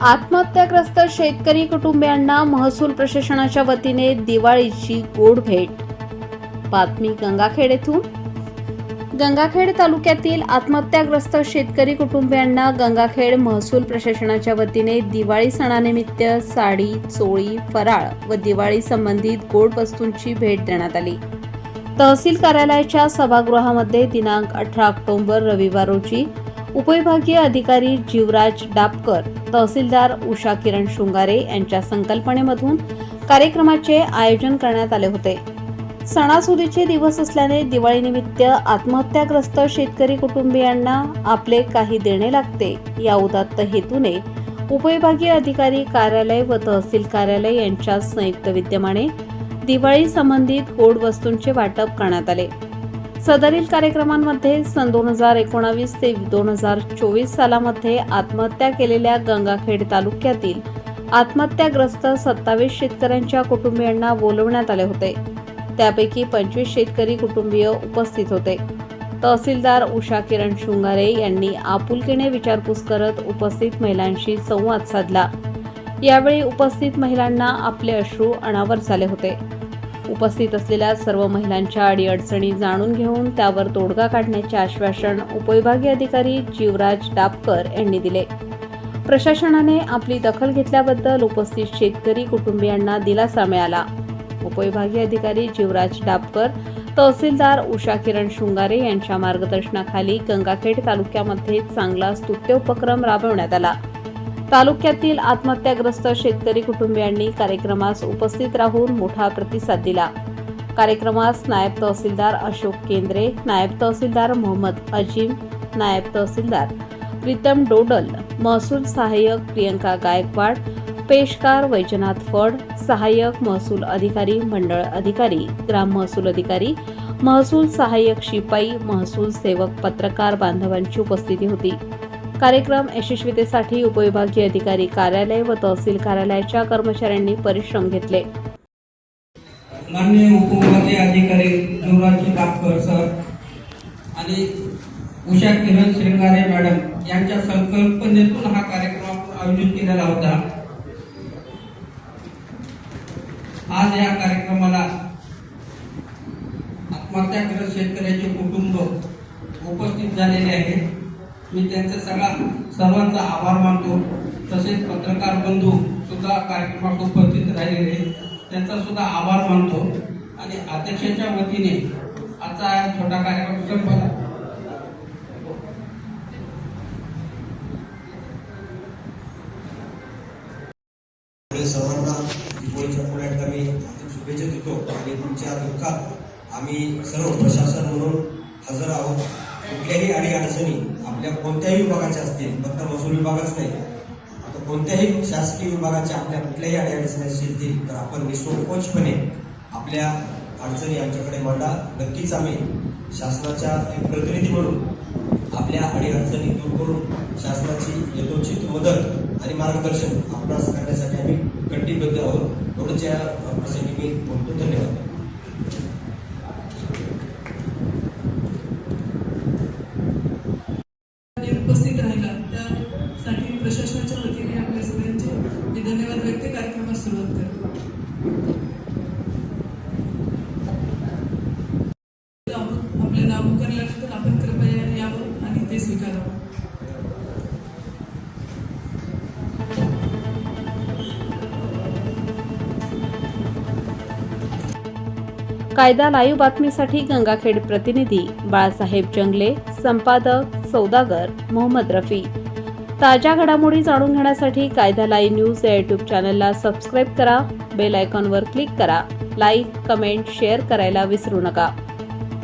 आत्महत्याग्रस्त शेतकरी कुटुंबियांना महसूल प्रशासनाच्या वतीने दिवाळीची गोड भेट. बातमी गंगाखेड येथून. गंगाखेड तालुक्यातील आत्महत्याग्रस्त शेतकरी कुटुंबियांना गंगाखेड महसूल प्रशासनाच्या वतीने दिवाळी सणानिमित्त साडी चोळी फराळ व दिवाळी संबंधित गोड वस्तूंची भेट देण्यात आली. तहसील कार्यालयाच्या सभागृहामध्ये दिनांक अठरा ऑक्टोबर रविवार रोजी उपविभागीय अधिकारी जीवराज डापकर तहसीलदार उषा किरण शृंगारे यांच्या संकल्पनेमधून कार्यक्रमाचे आयोजन करण्यात आले होते. सणासुदीचे दिवस असल्याने दिवाळीनिमित्त आत्महत्याग्रस्त शेतकरी कुटुंबियांना आपले काही देणे लागते. या उदात्त हेतूने उपविभागीय अधिकारी कार्यालय व तहसील कार्यालय यांच्या संयुक्त विद्यमाने दिवाळी संबंधित गोड वस्तूंचे वाटप करण्यात आले. सदरील कार्यक्रमांमध्ये सन दोन हजार एकोणावीस ते दोन हजार चोवीस सालामध्ये आत्महत्या केलेल्या गंगाखेड तालुक्यातील आत्महत्याग्रस्त सत्तावीस शेतकऱ्यांच्या कुटुंबियांना बोलवण्यात आले होते. त्यापैकी पंचवीस शेतकरी कुटुंबीय उपस्थित होते. तहसीलदार उषा किरण शृंगारे यांनी आपुलकीने विचारपूस करत उपस्थित महिलांशी संवाद साधला. यावेळी उपस्थित महिलांना आपले अश्रू अनावर झाले होते. उपस्थित असलेल्या सर्व महिलांच्या अडीअडचणी जाणून घेऊन त्यावर तोडगा काढण्याचे आश्वासन उपविभागीय अधिकारी जीवराज डापकर यांनी दिले. प्रशासनाने आपली दखल घेतल्याबद्दल उपस्थित शेतकरी कुटुंबियांना दिलासा मिळाला. उपविभागीय अधिकारी जीवराज डापकर तहसीलदार उषा किरण शृंगारे यांच्या मार्गदर्शनाखाली गंगाखेड तालुक्यामध्ये चांगला स्तुत्य उपक्रम राबवण्यात आला. तालुक्यातील आत्महत्याग्रस्त शेतकरी कुटुंबियांनी कार्यक्रमास उपस्थित राहून मोठा प्रतिसाद दिला. कार्यक्रमास नायब तहसीलदार अशोक केंद्रे नायब तहसीलदार मोहम्मद अजीम नायब तहसीलदार प्रीतम डोडल महसूल सहाय्यक प्रियंका गायकवाड पेशकार वैजनाथ फड सहाय्यक महसूल अधिकारी मंडळ अधिकारी ग्राम महसूल अधिकारी महसूल सहाय्यक शिपाई महसूल सेवक पत्रकार बांधवांची उपस्थिती होती. कार्यक्रम यशस्वीतेसाठी उपविभागीय अधिकारी कार्यालय व तहसील कार्यालयाच्या कर्मचाऱ्यांनी परिश्रम घेतले. माननीय उपविभागीय अधिकारी युवराजजी कापकर सर आणि उषा किरण श्रृंगारे मॅडम यांच्या संकल्पनेतून हा कार्यक्रम आपण आयोजित केलेला होता. आज या कार्यक्रमाला आत्महत्याग्रस्त शेतकऱ्याचे कुटुंब उपस्थित झालेले आहेत. मी त्यांचा सगळा सर्वांचा आभार मानतो. तसेच पत्रकार बंधू सुद्धा कार्यक्रमात उपस्थित राहिलेले त्यांचा सुद्धा आभार मानतो. आणि अध्यक्षांच्या वतीने आजचा हा छोटा कार्यक्रम संपला. सर्वांना दिवाळीच्या पुढ्या आम्ही शुभेच्छा देतो. आणि तुमच्या दुःखात आम्ही सर्व प्रशासन म्हणून हजर आहोत. कुठल्याही अडी अडचणी आपल्या कोणत्याही विभागाच्या असतील फक्त महसूल विभागच नाही. आता कोणत्याही शासकीय विभागाच्या आपल्या कुठल्याही अडीअडचणी अडचणी असतील तर आपण निसंकोचपणे आपल्या अडचणी आमच्याकडे मांडा. नक्कीच आम्ही शासनाच्या एक प्रतिनिधी म्हणून आपल्या अडीअडचणी दूर करून शासनाची यथोचित मदत आणि मार्गदर्शन आपणास करण्यासाठी आम्ही कटिबद्ध आहोत. एवढंच या प्रसंगी मी बोलतो. धन्यवाद. कायदा लाईव्ह बातमीसाठी गंगाखेड प्रतिनिधी बाळासाहेब जंगले संपादक सौदागर मोहम्मद रफी. ताज्या घडामोडी जाणून घेण्यासाठी कायदा लाईव्ह न्यूज या युट्यूब चॅनलला सबस्क्राईब करा बेल आयकॉनवर क्लिक करा लाईक कमेंट शेअर करायला विसरू नका.